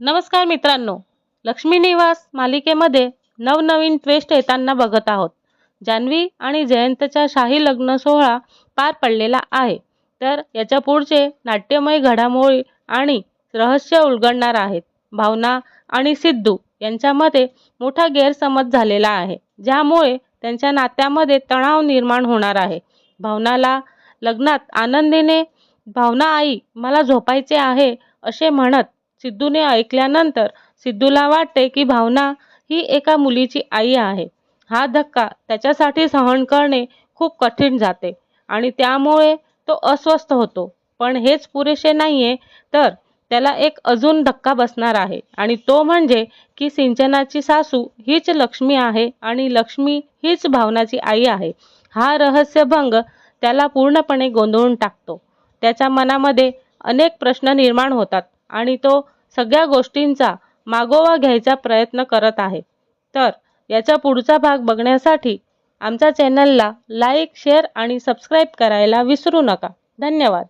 नमस्कार मित्रांनो लक्ष्मी निवास मालिकेमध्ये नवनवीन ट्वेस्ट येताना बघत आहोत. जान्हवी आणि जयंतचा शाही लग्न सोहळा पार पडलेला आहे. तर याच्या पुढचे नाट्यमय घडामोडी आणि रहस्य उलगडणार आहेत. भावना आणि सिद्धू यांच्यामध्ये मोठा गैरसमज झालेला आहे ज्यामुळे त्यांच्या नात्यामध्ये तणाव निर्माण होणार आहे. भावनाला लग्नात आनंदीने भावना आई मला झोपायचे आहे असे म्हणत सिद्धूने ऐकल्यानंतर सिद्धूला वाटते की भावना ही एका मुलीची आई आहे. हा धक्का त्याच्यासाठी सहन करणे खूप कठीण जाते आणि त्यामुळे तो अस्वस्थ होतो. पण हेच पुरेसे नाही आहे तर त्याला एक अजून धक्का बसणार आहे आणि तो म्हणजे की सिंचनाची सासू हीच लक्ष्मी आहे आणि लक्ष्मी हीच भावनाची आई आहे. हा रहस्यभंग त्याला पूर्णपणे गोंधळून टाकतो. त्याच्या मनामध्ये अनेक प्रश्न निर्माण होतात. आणि तो सगळ्या गोष्टींचा मागोवा घ्यायचा प्रयत्न करत आहे. तर याचा पुढचा भाग बघण्यासाठी आमच्या चॅनलला लाईक शेअर आणि सबस्क्राईब करायला विसरू नका. धन्यवाद.